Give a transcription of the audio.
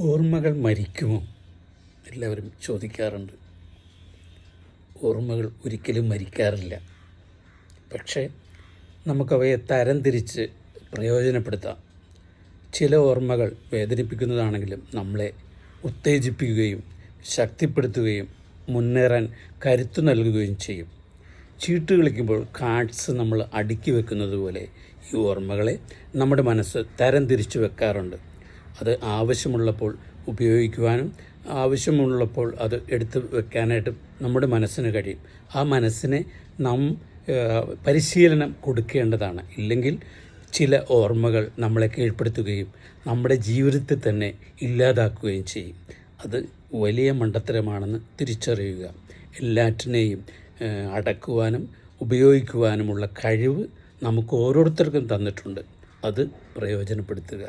ഓർമ്മകൾ മരിക്കുമോ? എല്ലാവരും ചോദിക്കാറുണ്ട്. ഓർമ്മകൾ ഒരിക്കലും മരിക്കാറില്ല. പക്ഷേ നമുക്കവയെ തരംതിരിച്ച് പ്രയോജനപ്പെടുത്താം. ചില ഓർമ്മകൾ വേദനിപ്പിക്കുന്നതാണെങ്കിലും നമ്മളെ ഉത്തേജിപ്പിക്കുകയും ശക്തിപ്പെടുത്തുകയും മുന്നേറാൻ കരുത്തു നൽകുകയും ചെയ്യും. ചീട്ട് കളിക്കുമ്പോൾ കാർഡ്സ് നമ്മൾ അടുക്കി വെക്കുന്നത് പോലെ ഈ ഓർമ്മകളെ നമ്മുടെ മനസ്സ് തരംതിരിച്ച് വെക്കാറുണ്ട്. അത് ആവശ്യമുള്ളപ്പോൾ ഉപയോഗിക്കുവാനും ആവശ്യമുള്ളപ്പോൾ അത് എടുത്തു വെക്കാനായിട്ട് നമ്മുടെ മനസ്സിന് കഴിയും. ആ മനസ്സിനെ നാം പരിശീലനം കൊടുക്കേണ്ടതാണ്. ഇല്ലെങ്കിൽ ചില ഓർമ്മകൾ നമ്മളെ കീഴ്പ്പെടുത്തുകയും നമ്മുടെ ജീവിതത്തെ തന്നെ ഇല്ലാതാക്കുകയും ചെയ്യും. അത് വലിയ മണ്ടത്തരമാണെന്ന് തിരിച്ചറിയുക. എല്ലാറ്റിനെയും അടക്കുവാനും ഉപയോഗിക്കുവാനുമുള്ള കഴിവ് നമുക്ക് ഓരോരുത്തർക്കും തന്നിട്ടുണ്ട്. അത് പ്രയോജനപ്പെടുത്തുക.